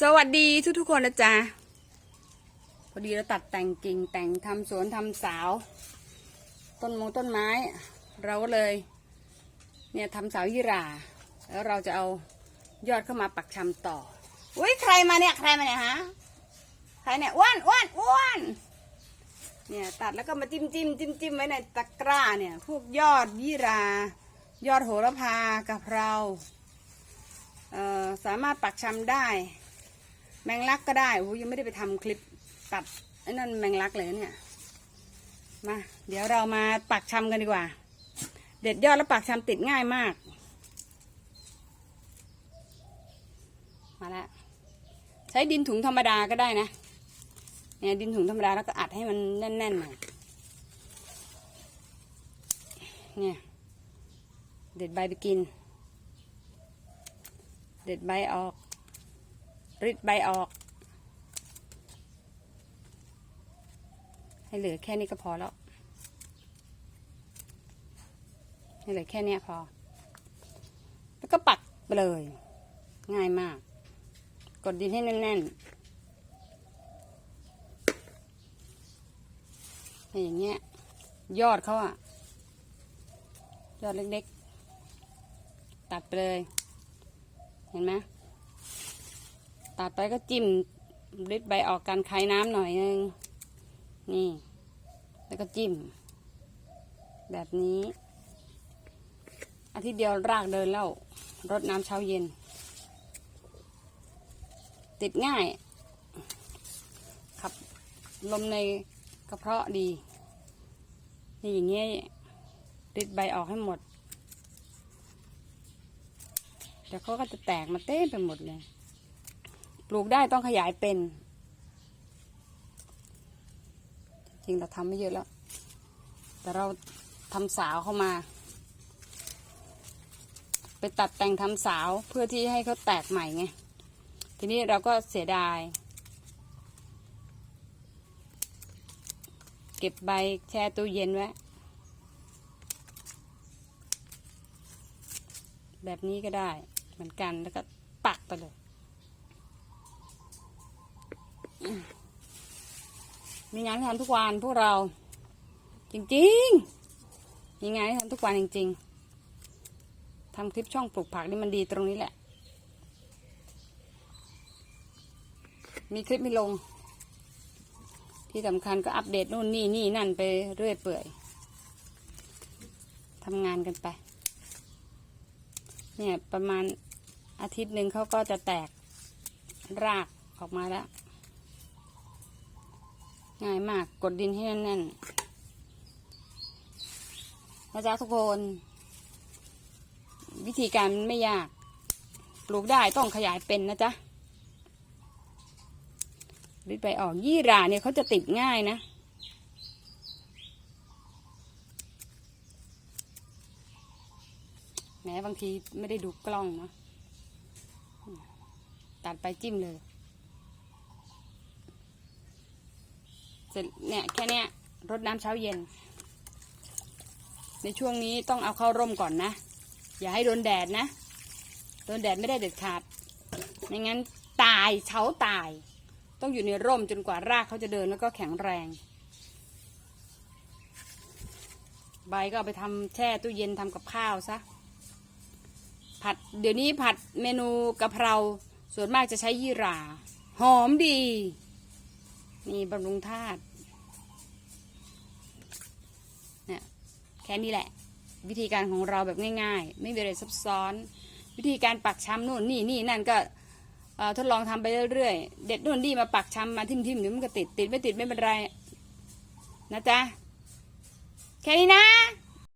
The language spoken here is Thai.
สวัสดีทุกทุกๆคนนะจ๊ะพอดีเราตัดแต่งกิ่งแต่งทำสวนทำสาว ต้นมงต้นไม้ เราก็เลย เนี่ยทำสาวยี่รา แล้วเราจะเอายอดเข้ามาปักชำต่ออุ้ยใครมาเนี่ยใครมาเนี่ยฮะใครเนี่ยอ้วนอ้วนอ้วนเนี่ยตัดแล้วก็มาจิ้มจิ้มจิ้มจิ้มไว้ในตะกร้าเนี่ยพวกยอดยี่รา ยอดโหระพากะเพราเอ่อสามารถปักชำได้ แมงลักก็ได้โอ้ยังไม่ได้ไปทำคลิปตัดไอ้นั่นแมงลักเลยเนี่ย มา เดี๋ยวเรามาปักชำกันดีกว่า เด็ดยอดแล้วปักชำติดง่ายมาก มาแล้วใช้ดินถุงธรรมดาก็ได้นะ เนี่ยดินถุงธรรมดาแล้วก็อัดให้มันแน่นๆหน่อยเนี่ยเด็ดใบไปกิน เด็ดใบออก ริดใบออก ให้เหลือแค่นี้ก็พอแล้ว ให้เหลือแค่นี้พอ แล้วก็ปักไปเลย ง่ายมาก กดดินให้แน่นๆอย่างเงี้ย ยอดเขาอะยอดเล็กๆ ตัดไปเลย เห็นไหม ตัดไปก็จิ้มริดใบออกกันคลายน้ำหน่อยนึง นี่ แล้วก็จิ้ม แบบนี้ อาทิตย์เดียวรากเดินแล้วรดน้ำเช้าเย็น ติดง่าย ขับลมในกระเพาะดี นี่อย่างเงี้ยริดใบออกให้หมด เดี๋ยวเขาก็จะแตกมาเต้มไปหมดเลย ปลูกได้ต้องขยายเป็น จริงเราทำไม่เยอะแล้ว แต่เราทำสาวเข้ามา ไปตัดแต่งทำสาวเพื่อที่ให้เขาแตกใหม่ไง ทีนี้เราก็เสียดาย เก็บใบแช่ตู้เย็นไว้ แบบนี้ก็ได้เหมือนกันแล้วก็ปักไปเลยอื มีงานให้ทำทุกวันพวกเรา จริงๆ มีงานให้ทำทุกวันจริง ๆทำคลิปช่องปลูกผักนี่มันดีตรงนี้แหละ มีคลิปไม่ลง ที่สำคัญก็อัปเดตนู่นนี่นี่นั่นไปเรื่อยเปื่อยทำงานกันไป เนี่ยประมาณอาทิตย์หนึ่งเขาก็จะแตกรากออกมาแล้ว ง่ายมากกดดินให้แน่นๆนะจ๊ะทุกคน วิธีการมันไม่ยาก ปลูกได้ต้องขยายเป็นนะจ๊ะริดไปออกยี่ราเนี่ยเขาจะติดง่ายนะแม้บางทีไม่ได้ดูกล้องเนาะตัดไปจิ้มเลย เสร็จเนี่ยแค่เนี้ยรดน้ำเช้าเย็น ในช่วงนี้ต้องเอาเข้าร่มก่อนนะ อย่าให้โดนแดดนะ โดนแดดไม่ได้เด็ดขาดไม่งั้นตายเช้าตาย ต้องอยู่ในร่มจนกว่ารากเขาจะเดินแล้วก็แข็งแรง ใบก็เอาไปทำแช่ตู้เย็นทำกับข้าวซะผัดเดี๋ยวนี้ผัดเมนูกะเพราส่วนมากจะใช้ยี่หร่า หอมดี นี่บำรุงธาตุเนี่ยแค่นี้แหละ วิธีการของเราแบบง่าย ๆ ไม่มีอะไรซับซ้อน วิธีการปักช้ำนู่นนี่นี่นั่นก็ทดลองทำไปเรื่อยๆ เด็ดนู่นนี่มาปักช้ำมาทิ่มๆเดี๋ยวมันก็ติดติดไม่ติดไม่เป็นไรนะจ๊ะแค่นี้นะ